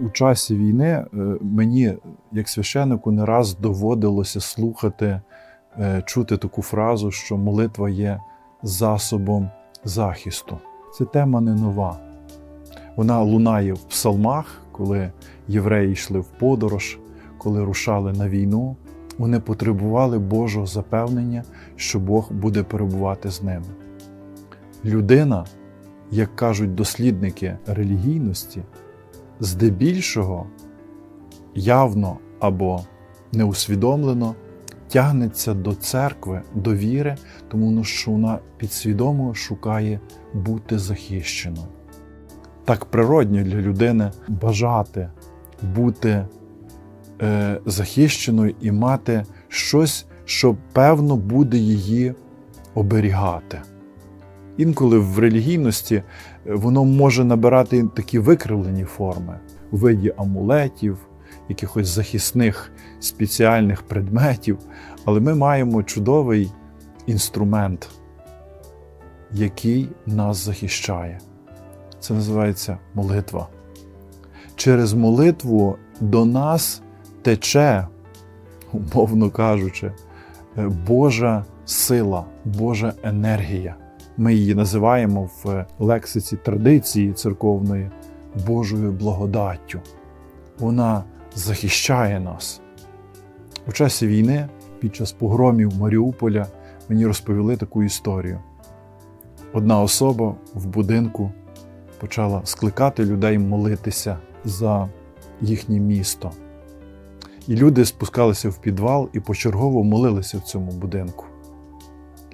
У часі війни е, мені, як священнику, не раз доводилося слухати, е, чути таку фразу, що молитва є засобом захисту. Це тема не нова. Вона лунає в псалмах, коли євреї йшли в подорож, коли рушали на війну. Вони потребували Божого запевнення, що Бог буде перебувати з ними. Людина, як кажуть дослідники релігійності, здебільшого явно або неусвідомлено тягнеться до церкви, до віри, тому що вона підсвідомо шукає бути захищеною. Так природньо для людини бажати бути е, захищеною і мати щось, що певно буде її оберігати. Інколи в релігійності е, воно може набирати такі викривлені форми у виді амулетів, якихось захисних спеціальних предметів, але ми маємо чудовий інструмент, який нас захищає. Це називається молитва. Через молитву до нас тече, умовно кажучи, е, Божа сила, Божа енергія. Ми її називаємо в лексиці традиції церковної Божою благодаттю. Вона захищає нас. У часі війни, під час погромів Маріуполя, мені розповіли таку історію. Одна особа в будинку почала скликати людей молитися за їхнє місто. І люди спускалися в підвал і почергово молилися в цьому будинку.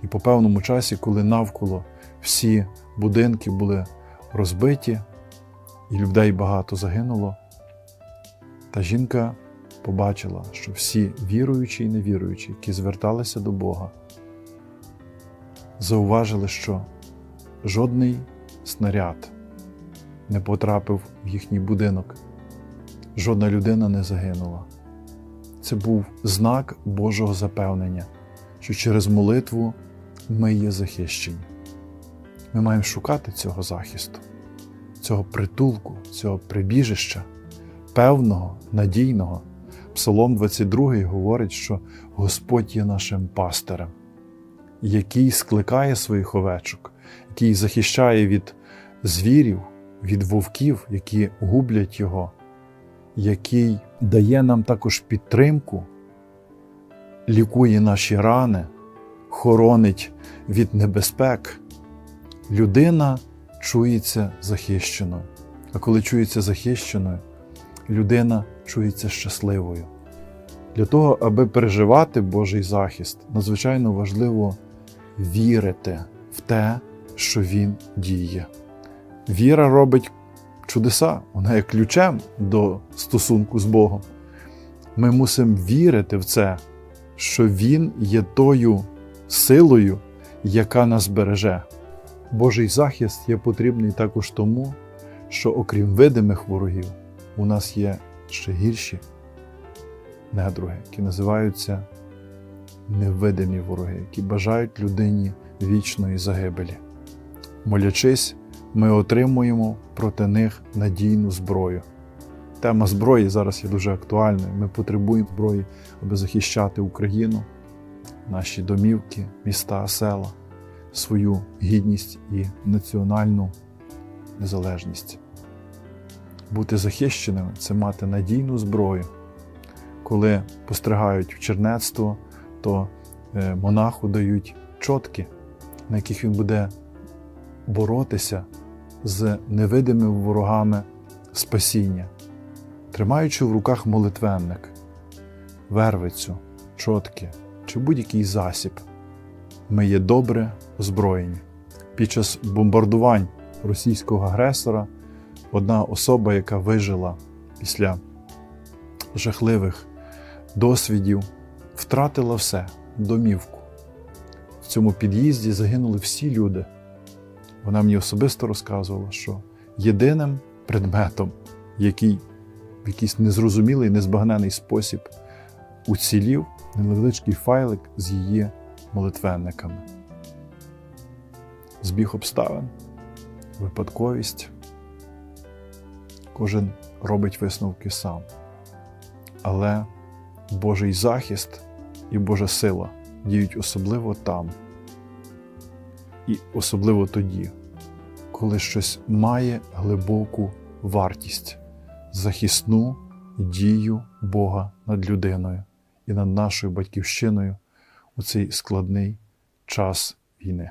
І по певному часі, коли навколо всі будинки були розбиті, і людей багато загинуло, та жінка побачила, що всі віруючі і невіруючі, які зверталися до Бога, зауважили, що жодний снаряд не потрапив в їхній будинок, жодна людина не загинула. Це був знак Божого запевнення, що через молитву ми є захищені. Ми маємо шукати цього захисту, цього притулку, цього прибіжища, певного, надійного. Псалом 22 говорить, що Господь є нашим пастирем, який скликає своїх овечок, який захищає від звірів, від вовків, які гублять його, який дає нам також підтримку, лікує наші рани, хоронить від небезпек. Людина чується захищеною. А коли чується захищеною, людина чується щасливою. Для того, аби переживати Божий захист, надзвичайно важливо вірити в те, що Він діє. Віра робить чудеса, вона є ключем до стосунку з Богом. Ми мусимо вірити в це, що Він є тою силою, яка нас береже. Божий захист є потрібний також тому, що окрім видимих ворогів, у нас є ще гірші недруги, які називаються невидимі вороги, які бажають людині вічної загибелі. Молячись, ми отримуємо проти них надійну зброю. Тема зброї зараз є дуже актуальною. Ми потребуємо зброї, аби захищати Україну, наші домівки, міста, села, свою гідність і національну незалежність. Бути захищеними це мати надійну зброю. Коли постригають в чернецтво, то е, монаху дають чотки, на яких він буде боротися з невидимими ворогами спасіння, тримаючи в руках молитвенник, вервицю, чотки чи будь-який засіб. Ми є добре озброєні. Під час бомбардувань російського агресора одна особа, яка вижила після жахливих досвідів, втратила все домівку. В цьому під'їзді загинули всі люди. Вона мені особисто розказувала, що єдиним предметом, який в якийсь незрозумілий, незбагнений спосіб уцілів, невеличкий файлик з її молитвенниками. Збіг обставин, випадковість. Кожен робить висновки сам. Але Божий захист і Божа сила діють особливо там. І особливо тоді, коли щось має глибоку вартість, захисну дію Бога над людиною і над нашою батьківщиною у цей складний час війни.